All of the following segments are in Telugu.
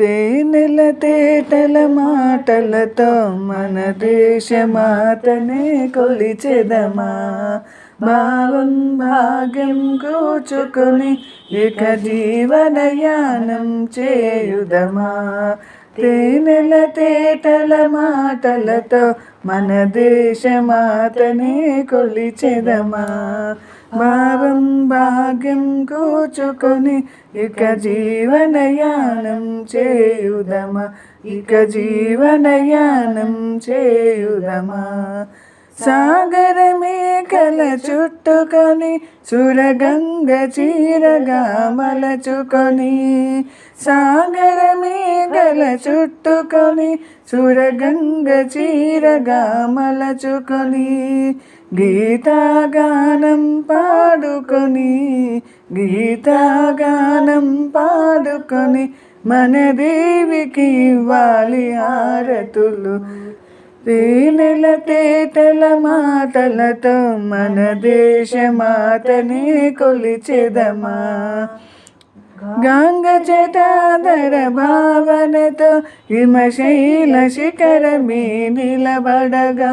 తేనెల తేటల మాటలతో మన దేశమాతనే కొలిచెదమా? భావం భాగ్యం కూచుకొని ఇక జీవనయానం చేయుదమా? తేనెల తేటల మాటలతో మన దేశమాతనే కొలిచెదమా? భావం భాగ్యం కూచుకొని ఇక జీవనయానం చేయుదమా? ఇక జీవనయానం చేయుదమా? సాగరమే కల చుట్టుకొని సురగంగ చీరగా మలచుకొని సాగరమే గల చుట్టుకొని సురగంగ చీరగా మలచుకొని గీతాగానం పాడుకొని గీతాగానం పాడుకొని మన దేవికి ఇవ్వాలి ఆరతులు. తేనెల తేటల మాటలతో మన దేశ దేశమాతనే కొలిచెదమా? గంగ జటాధర భావనతో హిమశైల శిఖరమే నిలబడగా.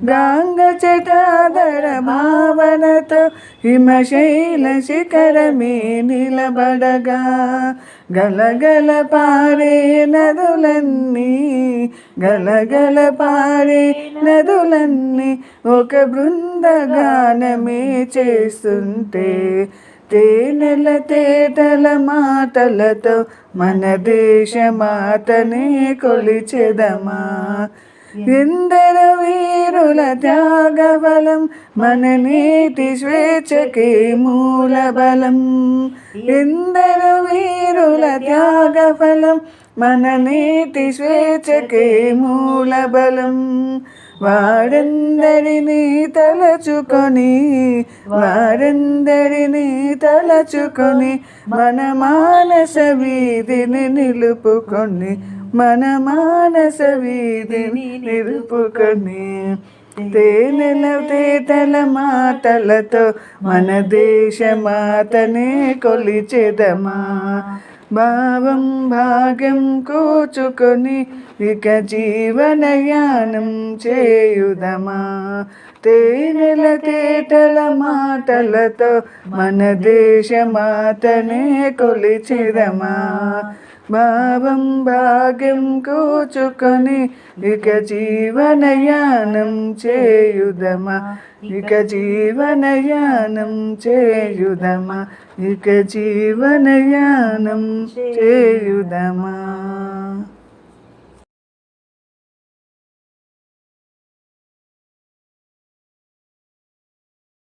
గంగ జటాధర భావనతో హిమశైల శిఖరమే నిలబడగా గలగల పారే నదులన్నీ గలగల పారే నదులన్నీ ఒక బృందగానమే చేస్తుంటే తేనెల తేటల మాటలతో మన దేశమాతనే కొలిచెదమా ఇందరు వీరుల త్యాగబలం మన నీటి స్వేచ్ఛకే మూలబలం. ఇందరు వీరుల త్యాగఫలం మన నీటి స్వేచ్ఛకే మూలబలం. వారందరినీ తలచుకొని వారందరినీ తలచుకొని మన మానస వీధిని నిలుపుకొని మన మానస వీధిని నిలుపుకొని తేనెల తేటల మాటలతో మన దేశ మాతనే కొలిచెదమా భావం భాగ్యం కూచుకొని ఇక జీవనయానం చేయుదమా తేనెల తేటల మాటలతో మన దేశ మాతనే కొలిచెదమా భావం భాగ్యం కూచుకొని ఇక జీవనయానం చేయుదమా? ఇక జీవనయానం చేయుదమా? ఇక జీవనయానం చేయుదమా?